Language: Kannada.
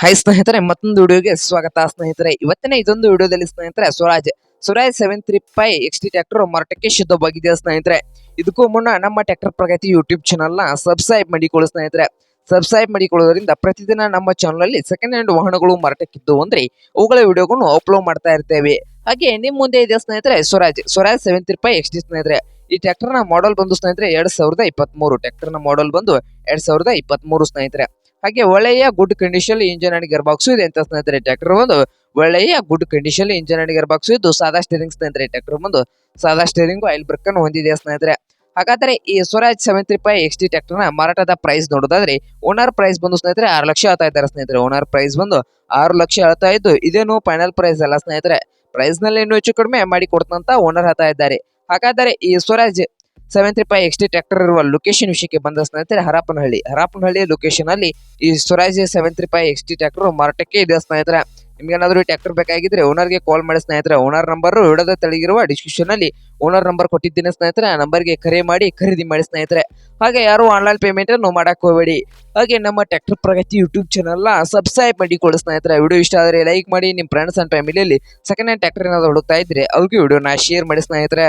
ಹಾಯ್ ಸ್ನೇಹಿತರೆ, ಮತ್ತೊಂದು ವಿಡಿಯೋಗೆ ಸ್ವಾಗತ. ಸ್ನೇಹಿತರೆ, ಇವತ್ತಿನ ಇದೊಂದು ವಿಡಿಯೋದಲ್ಲಿ ಸ್ನೇಹಿತರೆ, Swaraj Swaraj seven three five X T tractor ಮಾರಾಟಕ್ಕೆ ಶುದ್ಧವಾಗಿದೆ ಸ್ನೇಹಿತರೆ? ಇದಕ್ಕೂ ಮುನ್ನ ನಮ್ಮ ಟ್ರ್ಯಾಕ್ಟರ್ ಪ್ರಗತಿ ಯೂಟ್ಯೂಬ್ ಚಾನಲ್ನ ಸಬ್ಸ್ಕ್ರೈಬ್ ಮಾಡಿಕೊಳ್ಳಿ ಸ್ನೇಹಿತರೆ. ಸಬ್ಸ್ಕ್ರೈಬ್ ಮಾಡಿಕೊಳ್ಳೋದ್ರಿಂದ ಪ್ರತಿದಿನ ನಮ್ಮ ಚಾನಲ್ ಅಲ್ಲಿ ಸೆಕೆಂಡ್ ಹ್ಯಾಂಡ್ ವಾಹನಗಳು ಮಾರಾಟಕ್ಕಿದ್ದು ಅಂದ್ರೆ ಅವುಗಳ ವಿಡಿಯೋಗಳನ್ನು ಅಪ್ಲೋಡ್ ಮಾಡ್ತಾ ಇರ್ತೇವೆ. ಹಾಗೆ ನಿಮ್ ಮುಂದೆ ಇದೆ ಸ್ನೇಹಿತರೆ? Swaraj Swaraj seven three five X ಸ್ನೇಹಿತರೆ. ಈ ಟ್ರ್ಯಾಕ್ಟರ್ನ ಮಾಡೆಲ್ ಬಂದು ಸ್ನೇಹಿತರೆ, ಎರಡ್ ಸಾವಿರದ ಇಪ್ಪತ್ತ್ ಮೂರು ಮಾಡೆಲ್ ಬಂದು ಎರಡ್ ಸಾವಿರದ ಇಪ್ಪತ್ತ್ ಮೂರು ಸ್ನೇಹಿತರೆ. ಹಾಗೆ ಒಳ್ಳೆಯ good condition engine and gear box ಇದೆ ಅಂತ ಸ್ನೇಹಿತರೆ ಟ್ರ್ಯಾಕ್ಟರ್ ಒಂದು ಒಳ್ಳೆಯ good condition engine and gear box ಇದ್ದು ಸಾದಾ ಸ್ಟೇರಿಂಗ್ ಸ್ನೇಹಿತರೆ ಟ್ರ್ಯಾಕ್ಟರ್ ಬಂದು ಸಾದಾ ಸ್ಟೇರಿಂಗ್ ಆಯಿಲ್ ಬ್ರೇಕ್ ಅನ್ನು ಹೊಂದಿದೆ ಸ್ನೇಹಿತರೆ. ಹಾಗಾದ್ರೆ ಈ Swaraj seven three five X T ಮಾರಾಟದ ಪ್ರೈಸ್ ನೋಡೋದಾದ್ರೆ ಓನರ್ ಪ್ರೈಸ್ ಬಂದು ಸ್ನೇಹಿತರೆ ಆರು ಲಕ್ಷ ಹೇಳ್ತಾ ಇದ್ದಾರೆ ಸ್ನೇಹಿತರೆ. ಓನರ್ ಪ್ರೈಸ್ ಬಂದು ಆರು ಲಕ್ಷ ಹೇಳ್ತಾ ಇದ್ದು, ಇದೇನು ಫೈನಲ್ ಪ್ರೈಸ್ ಅಲ್ಲ ಸ್ನೇಹಿತರೆ. ಪ್ರೈಸ್ನಲ್ಲಿ ಇನ್ನೂ ಹೆಚ್ಚು ಕಡಿಮೆ ಮಾಡಿ ಕೊಡ್ತಂತ ಓನರ್ ಹೇಳ್ತಾ ಇದ್ದಾರೆ. ಹಾಗಾದರೆ ಈ Swaraj seven three five X tractor ಇರುವ ಲೊಕೇಶನ್ ವಿಷಯಕ್ಕೆ ಬಂದ ಸ್ನೇಹಿತರೆ, ಹರಪನಹಳ್ಳಿ. ಹರಪನಹಳ್ಳಿ ಲೊಕೇಶನ್ ಅಲ್ಲಿ ಈ Swaraj seven three five X tractor ಮಾರಾಟಕ್ಕೆ ಇದೆ ಸ್ನೇಹಿತರೆ. ನಿಮ್ಗೇನಾದ್ರೂ ಟ್ರ್ಯಾಕ್ಟರ್ ಬೇಕಾಗಿದ್ರೆ ಓನರ್ಗೆ ಕಾಲ್ ಮಾಡಿ ಸ್ನೇಹಿತರೆ. ಓನರ್ ನಂಬರ್ ವಿಡದ ತಳಗಿರುವ ಡಿಸ್ಕ್ರಿಪ್ಷನ್ ಅಲ್ಲಿ ಓನರ್ ನಂಬರ್ ಕೊಟ್ಟಿದ್ದೀನಿ ಸ್ನೇಹಿತರೆ. ಆ ನಂಬರ್ಗೆ ಕರೆ ಮಾಡಿ ಖರೀದಿ ಮಾಡಿ ಸ್ನೇಹಿತರೆ. ಹಾಗೆ ಯಾರು ಆನ್ಲೈನ್ ಪೇಮೆಂಟ್ ಅನ್ನು ಮಾಡಕ್ ಹೋಗಬೇಡಿ. ಹಾಗೆ ನಮ್ಮ ಟ್ರ್ಯಾಕ್ಟರ್ ಪ್ರಗತಿ ಯೂಟ್ಯೂಬ್ ಚಾನಲ್ನ ಸಬ್ಸ್ಕ್ರೈಬ್ ಸಬ್ಸ್ಕ್ರೈಬ್ ಕೊಡಿ ಸ್ನೇಹಿತರೆ. ವಿಡಿಯೋ ಇಷ್ಟ ಆದರೆ ಲೈಕ್ ಮಾಡಿ. ನಿಮ್ಮ ಫ್ರೆಂಡ್ಸ್ ಅಂಡ್ ಫ್ಯಾಮಿಲಿಯಲ್ಲಿ ಸೆಕೆಂಡ್ ಹ್ಯಾಂಡ್ ಟ್ರ್ಯಾಕ್ಟರ್ ಏನಾದ್ರು ಹುಡುಕ್ತಾ ಇದ್ರೆ ಅವ್ರಿಗೆ ವಿಡಿಯೋನ ಶೇರ್ ಮಾಡಿ ಸ್ನೇಹಿತರೆ.